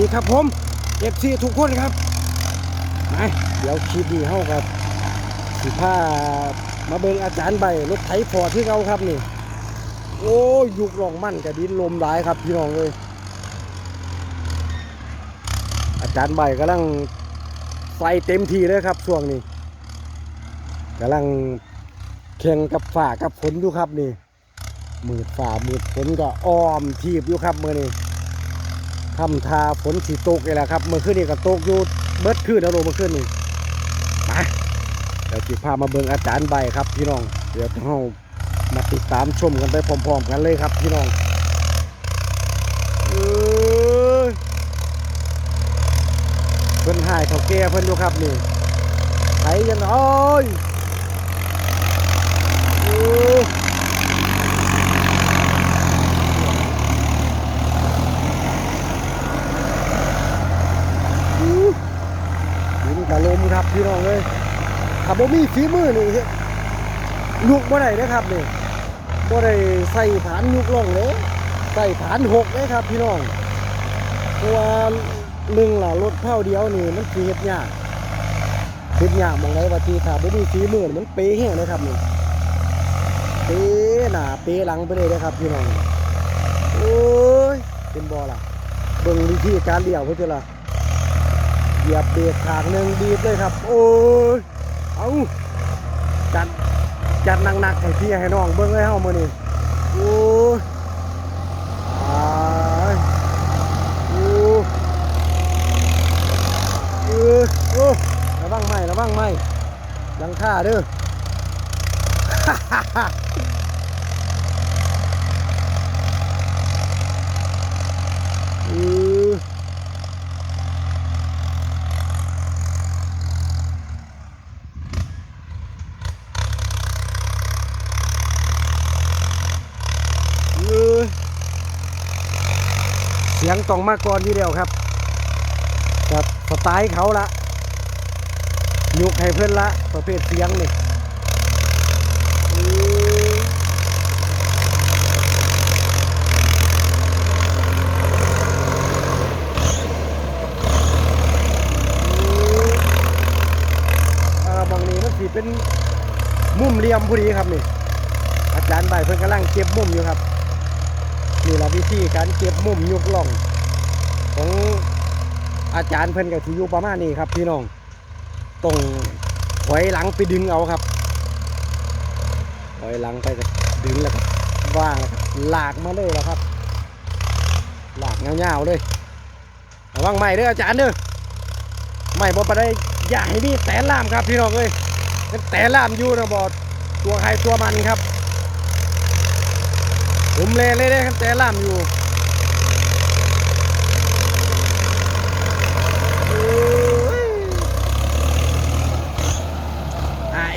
ดีครับผมเอฟซีทุกคนครับมาเดี๋ยวคลิปนี้เฮากับสิพามาเบิ่งอาจารย์ใบรถไถพอที่เขาครับนี่ โอ้ยยุกลองมั่นกับดินลมหลายครับพี่น้องเลย อาจารย์ใบกำลังไฟเต็มทีเลยครับช่วงนี้กำลังแข่งกับฝ่ากับฝนอยู่ครับนี่มืดฝ่ามืดฝนก็อ้อมทีบอยู่ครับเมื่อนี้ ทำทาฝนสีตกเลยแหละครับ เมื่อคืนนี้ก็ตกอยู่เบิดคืนนะโรเมื่อคืนนี้มาเดี๋ยวจิพามาเบิ่งอาจารย์ใบครับ พี่น้อง เดี๋ยวเรามาติดตามชมกันไปพร้อมๆกันเลยครับพี่น้องเอ้ยเพิ่นหายเขาแก่เพิ่นอยู่ครับนี่ไถยังอ้อยเอ้ย ดินกะลมครับ พี่น้องเลยถ้าบ่มีฝีมือนี่เฮ็ดยุกบ่ได้นะครับนี่บ่ได้ใส่ฐานยุกล่องเลยใส่ฐานหกเลยครับ พี่น้องเพราะว่าหนึ่งล่ะรถเท่าเดียวนี่มันสิเฮ็ดยากเฮ็ดยากมองไดว่าทีถ้าบ่มีฝีมือมันเป๊ะแฮงเลยครับนี่เป๊ะหนาเป๊ะหลังไปเลยนะครับ พี่น้องโอ้ยเป็นบ่ล่ะเบิ่งวิธีการเลี้ยวเพิ่อะล่ะ เหยียบเบรกขางหนึ่งดีดเลยครับ โอ้ยเอาจัดจัดหนักๆให้พี่ให้น้องเบิ้งเลยเฮ้ามือนี้โอ้ยตายโอ้ยเออโอ้ระวังไหมระวังไมหลังค่าเด้อเออ เอ้ยเสียง ต้องมาก่อนทีเดียวครับกับสไตล์เขาละยุกให้เพื่อนละ ประเภทเสียงนี่เอ้ยอ่าบางนี้มันสิเป็นมุมเหลี่ยมพอดีครับนี่อาจารย์ใบเพิ่นกำลังเก็บมุมอยู่ครับนี่แหละวิธีการเก็บมุมยุกล่อง ของอาจารย์เพิ่นกับที่อยู่ประมาณนี้ครับ พี่น้องต้องถอยหลังไปดึงเอาครับถอยหลังไปก็ดึงแล้วก็ว่างแล้วก็ลากมาเลยแล้วครับ หลากเงาๆเลยระวังใหม่เด้ออาจารย์เด้อไม่บ่ไปได้อย่าให้มีแต่ล่ามครับพี่น้องเอ้ยแต่ล่ามอยู่นะบอดตัวใครตัวมันครับผมเลเลยได้ครับแต่ล่ามอยู่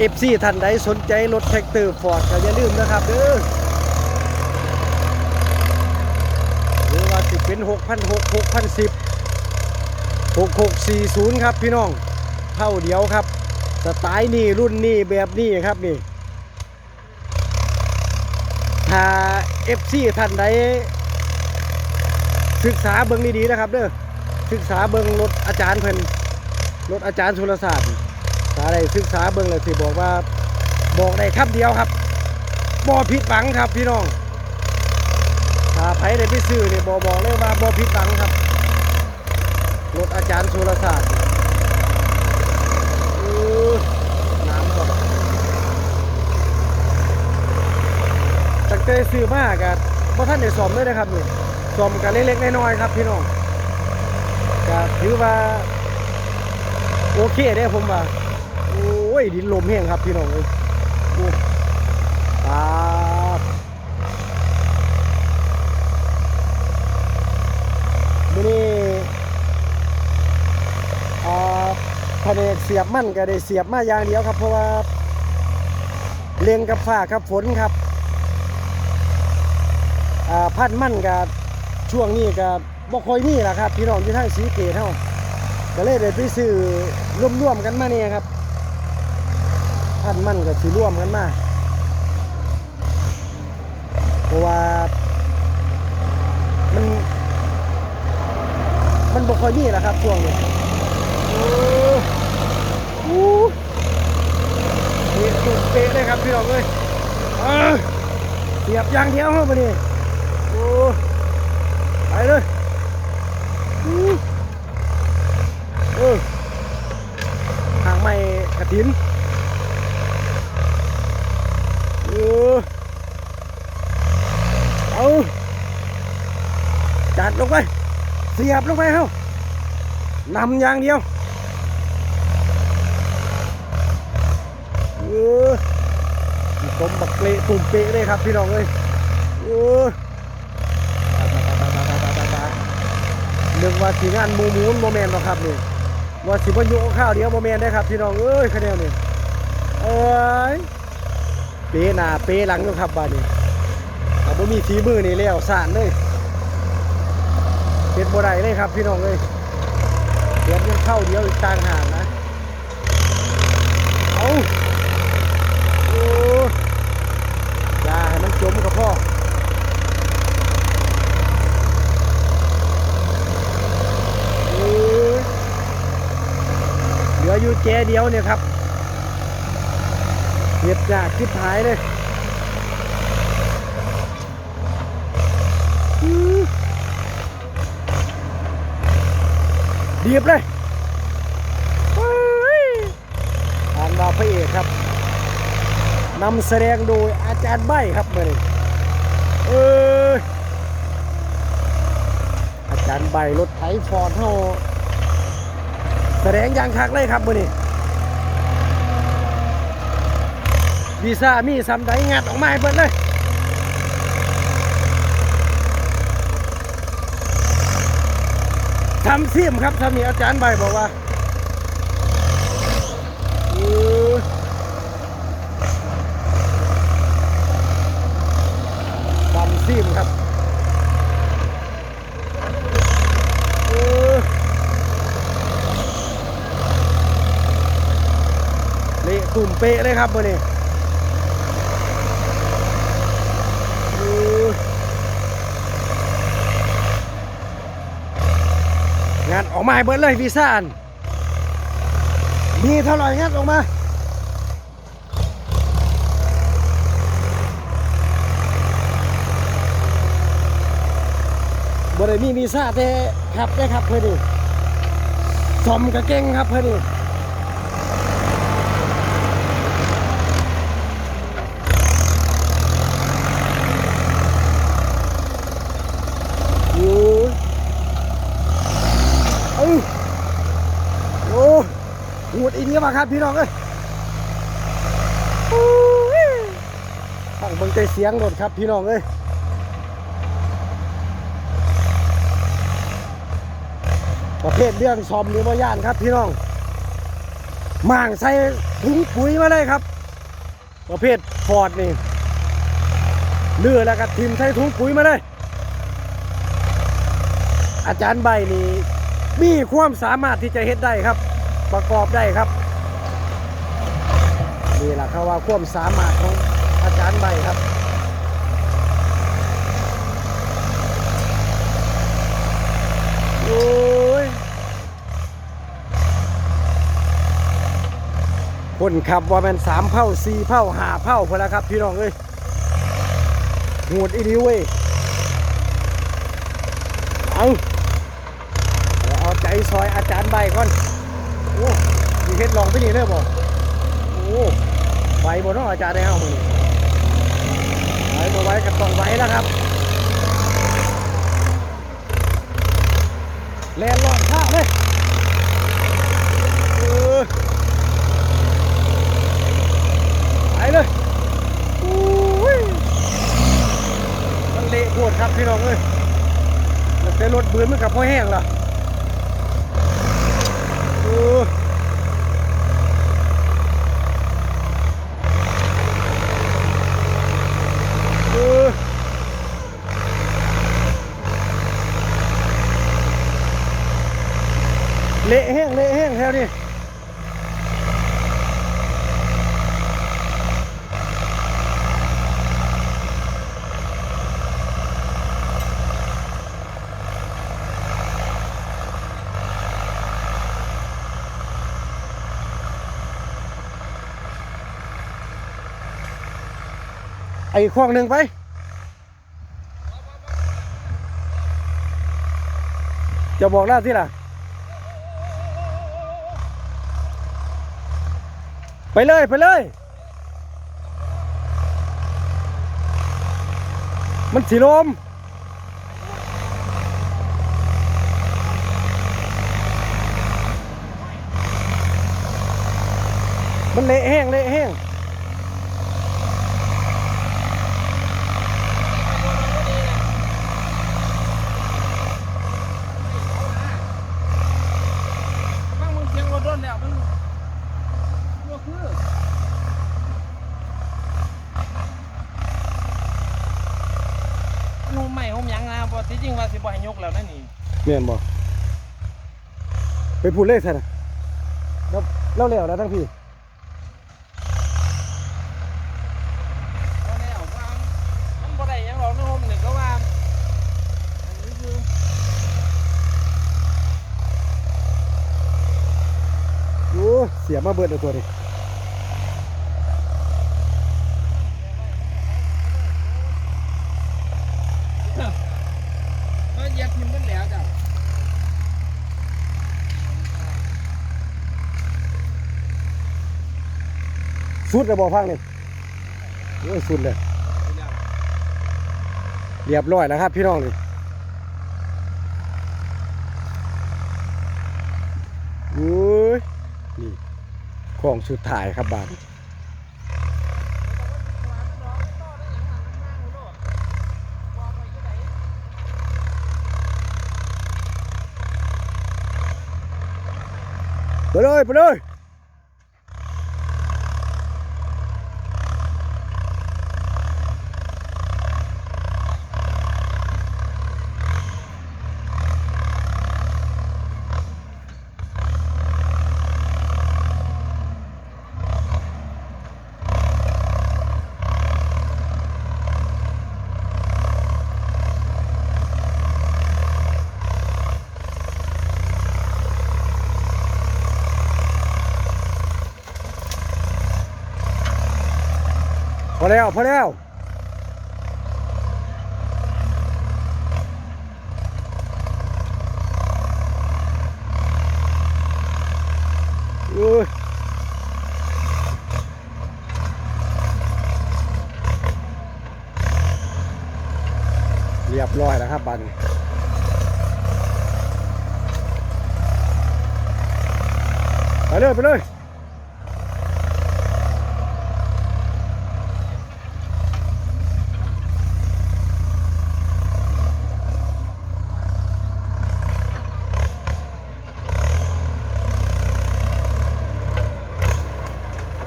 เอฟซีท่านใดสนใจรถแท็กเตอร์ฟอร์ดก็อย่าลืมนะครับเด้อหรือว่าสิเป็น6,600 6,010 6640 ครับพี่น้องเท่าเดียวครับสไตล์นี่รุ่นนี่แบบนี้ครับนี่ถ้า FC ท่านใดศึกษาเบิ่งดีๆนะครับเด้อศึกษาเบิ่งรถอาจารย์เพิ่นรถอาจารย์สุรศาสตร์ ได้ศึกษาเบิ่งเลยสิบอกว่าบอกได้คำเดียวครับบ่ผิดหวังครับพี่น้องถ้าไผได้ไปซื้อนี่ยบ่บอกเลยว่าบ่ผิดหวังครับรถอาจารย์สุรศาสตร์อน้ำก่อนตั้งแต่ซื้อมากับพ่ท่านได้สอมเลยนะครับนี่สอมกันเล็กๆน้อยๆครับพี่น้องก็ถือว่า โอเคเด้ผมว่า อ้ยดินลมแห้งครับพี่น้องเอ้ยโอ้ครับมื้อนี้อ่แผนกเสียบมั่นก็ได้เสียบมาอย่างเดียวครับ เพราะว่าเลียงกับฟ้ากับฝนครับอ่าพันธุ์มันกับช่วงนี้กับบ่ค่อยมีล่ะครับ พี่น้องที่ทางสีเกตเฮาก็เลยได้ไปซื้อร่วมๆกันมาเนี่ยครับ พันมันกับสีร่วมกันมาเพราะว่ามัน มันบ่ค่อยมีแหละครับช่วงนี้โอ้โหเตะตุ่มเตะเลยครับพี่น้องเอ้ยเออเสียบยางเดียวเข้ามาดิโอ้ไปเลยเออทางไม่กระถินเออเอาจัดลงไป เสียบลงไปเฮ้านำอย่างเดียวเออสมบักเละตุ่มเปะเลยครับพี่น้องเอ้ยเออเรื่องว่าสีงานมูมูนโมเมนต์หรอครับนี่ว่าสิบวันยุข้าวเดียวโมเมนต์ได้ครับพี่น้องเอ้ยคะแนนนี่เอ้ยเปะหน้าเปะหลังอยู่ครับบ้านนี้ถ้าบ่มีฝีมือนี่แล้วสานเลย เฮ็ดบ่ได้เลยครับพี่น้องเอ้ยเดี๋ยวยังเข้าเดียวอีกต่างหากนะ เอาโอ้อย่าให้มันจมกับพ่อเอ้เหลืออยู่แจเดียวเนี่ยครับเห็ดยากคิดหายเลย ดีบเลยอ่านดาวพระเอกครับนำแสดงโดยอาจารย์ใบครับเมื่อนี้เอออาจารย์ใบรถไถฟอร์ดเฮาแสดงอย่างคักเลยครับเมื่อนี้วีซ่ามีซ้ำใดงัดออกมาให้เบิดเลย ทำซิมครับทำนี่อาจารย์ใบบอกว่าทำซิมครับเออเละตุ่มเป๊ะเลยครับมื่อนี้เออ งานออกมาเบิดเลยวีซ่านมีเท่าไหร่งานออกมาบ่ได้มีวีซ่าแต่ขับได้ครับเพื่อนนี่สมกับเก่งครับเพื่อนนี่โอ้ยเอ้ยโอ้ หูดอีนี้มาครับพี่น้องเอ้ยโอ้ยฟังเบิ่งแต่เสียงรถครับพี่น้องเอ้ยประเภทเรื่องซอมหรือว่าย่านครับพี่น้องม่างใส่ถุงปุ๋ยมาเลยครับ ประเภทฟอร์ดนี่เลือแล้วก็ทิมใส่ถุงปุ๋ยมาเลยอาจารย์ใบนี่มีความสามารถที่จะเฮ็ดได้ครับ ประกอบได้ครับนี่แหละเขาว่าความสามารถของอาจารย์ใบครับโอ้ยคนขับว่ามันสามเผ่าสี่เผ่าหาเผ่าพอแล้วครับพี่น้องเอ้ยโหดอีนิวเว้ยเอาเดี๋ยวเอาใจซอยอาจารย์ใบก่อน เฮ็ดลองไปนี่เลยบ่โอ้ไหวบ่เนาะอาจารย์ได้เฮามื้อนี้ไหวบ่ไหวก็ต้องไหวแล้วครับแลนลอนข้าเลยไปเลยอุ้ยมันเละโคตรครับพี่น้องเอ้ยแล้วแต่รถเบือนมันกับพ่อแห้งล่ะ เละแห้งเละแห้งแถวนี้ไอ้คลองหนึ่งไปจะบอกหน้าที่ล่ะ ไปเลย ไปเลย มันสีลมมันเละแห้งเละแห้งมึงเสียงรถร่นแล้วมันก็คือนุ่ม ใหม่ผมยังนะบ่ที่จริงว่าสิบ่ให้ยกแล้วนั่นนี่เมียนบอกไปพูดเลขใช่นะแล้วแล้วแล้วแล้วทั้งพี่ก็แล้วว่ามันบ่ได้หยังหรอกนะผมนี่ก็ว่าอันนี้คือโอ้เสียมาเบิดเลยตัวนี้ ก็เหยียบทิ่มเบิดแล้วจ้ะ สุดเลยบอกฟังนี่โอ้ยสุดเลยเรียบร้อยแล้วครับพี่น้องนี่โอ้ยนี่ของสุดท้ายครับบาทไปเลยไปเลย พอแล้วอุ้ยเรียบร้อยแล้วครับบันไปเลยไปเลย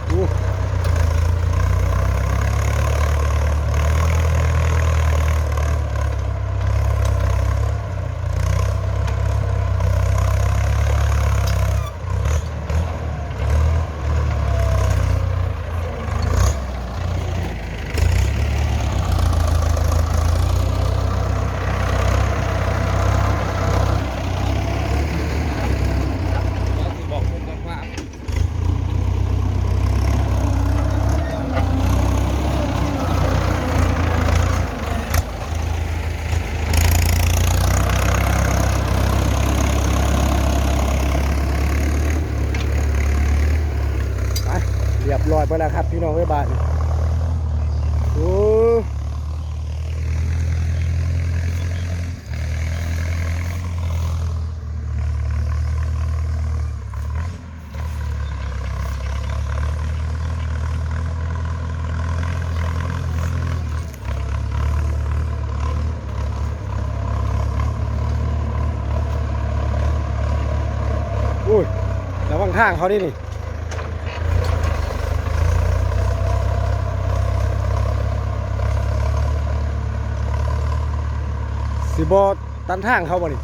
โอ้ บอกผมก่อนว่า ไปเรียบร้อยไปแล้วครับพี่น้องไว้ยบ้านโอ้โอ้ยระวัง ทางเขาดินี่สิบอตันทางเขาบ่นี่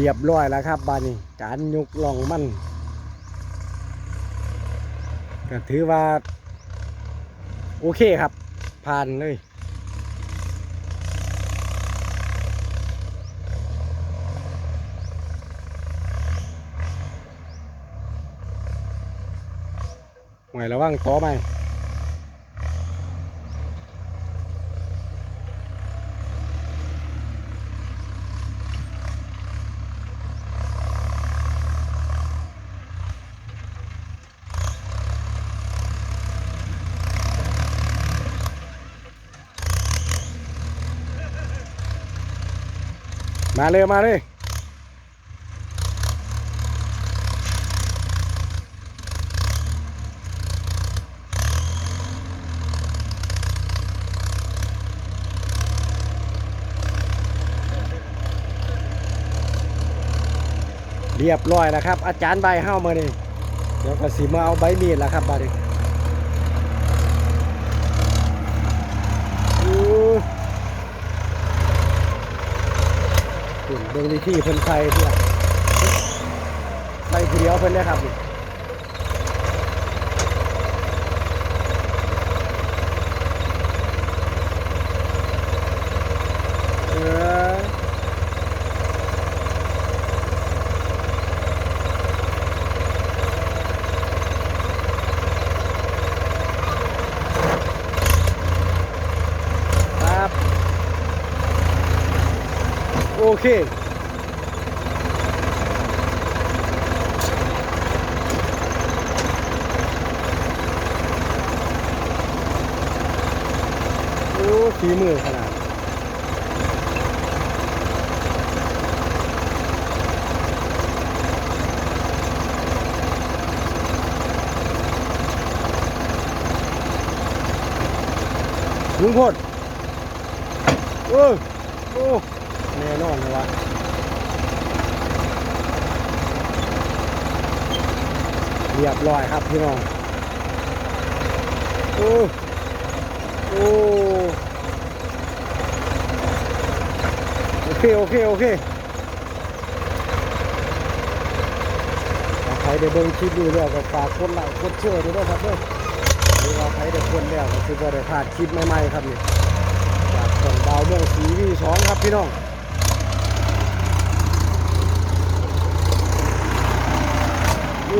เรียบร้อยแล้วครับบานนี้การยกล่องมันก็ถือว่า โอเคครับผ่านเลยหวยระวังต่อไหม มาเลยมาเลยเรียบร้อยแล้วครับ อาจารย์ใบเฮ้ามานี่เดี๋ยวก็สิมาเอาใบมีดแล้วครับบาดนี้อู้หุ่น เบิ่งวิธีเพิ่นใส่เพื่อใส่ผู้เดียวเพิ่นเลยครับนี่เออ ครับ โอ เค โอ้ฝีมือขนาดลุงพลเออโอ้ นอนเลยวะเรียบร้อยครับพี่น้อง โอ้ โอ้ โอเค โอเค โอเคใครได้เบิ่งคลิปนี้แล้วก็ฝากกดไลค์กดแชร์ด้วยนะครับเด้อหรือว่าใครได้คนแล้วก็คือว่าได้พลาดคลิปใหม่ๆครับนี่จากช่องดาวเมืองสีวีสองครับพี่น้องอู้เอา เดี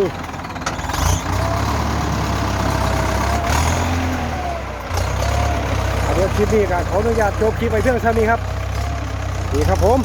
๋ยวคลิปนี้ก็ขออนุญาตจบคลิปไปเพียงเท่านี้ครับ ดีครับผม